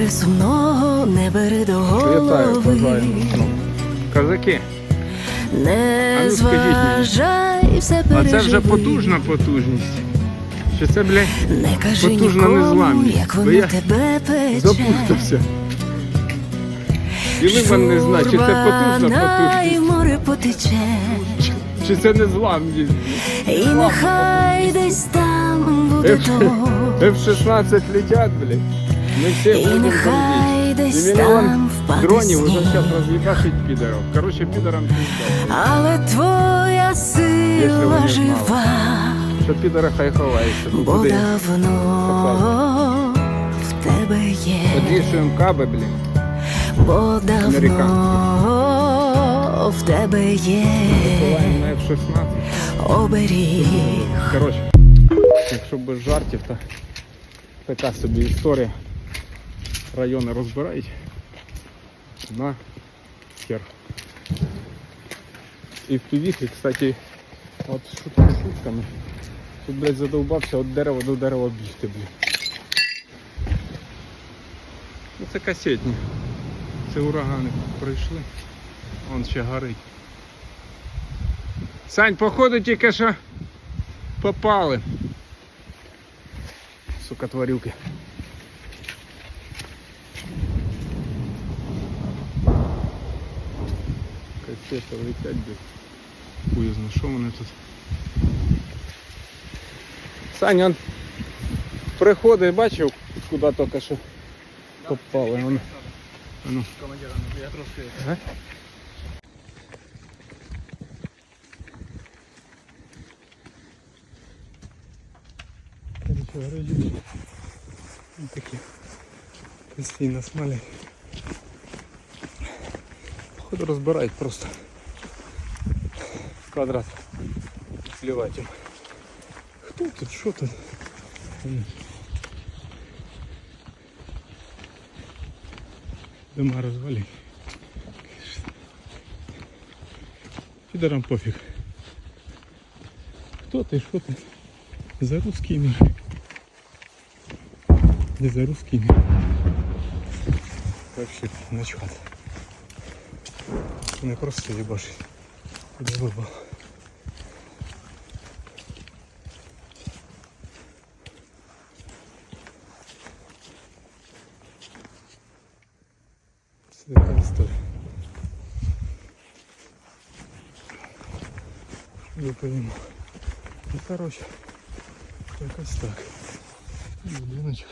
бери сумного, не бери до голови. Ну, Козаки, Не ну, зважай, все а це вже потужна потужність. Чи це, блядь, Не кажи потужна нікому, незламність, як воно я тебе пече. запутався? І Лиман не знає, чи це потужна потужність, море потече. чи- це незламність. І нехай десь там буде то. F-16 летять, блядь. Ми всі І нехай десь там впаде дронів уже зараз роз'їбашить підеров. Короче, підерам пізда. Але твоя сила жива, Що підери хай ховається. бо Куди? давно в тебе є, Підвішуємо каби, блін. бо давно в тебе є Ховаємо на F-16. оберіг. Коротше, якщо без жартів, то така собі історія. Райони розбирають на хер. І в півіхи, кстати, от шутки шутками. Тут, блядь, задовбався від дерева до дерева бігти, блядь. Ну це. Це урагани пройшли. Вон ще горить. Сань, походу тільки що попали. Сука, тварюки. Кассета летять десь. Хуй зна, що вони тут. Саня, он приходить, бачив, куди тільки що попали. Воно. Воно. Я трошки Ага. Короче, гаражі. Ось такі. Постійно смолять. Походу розбирають просто. Квадрат. Сливать їм. Хто тут? Що тут? М. Дома розвалені. Підерам пофіг. Хто ти, що ти? За русский мир. Не за русский мир. Вообще начхат. Не просто їбашить. Куди вибав. Це така історія. Відповімо. Ну, коротше, якось так. Будиночок.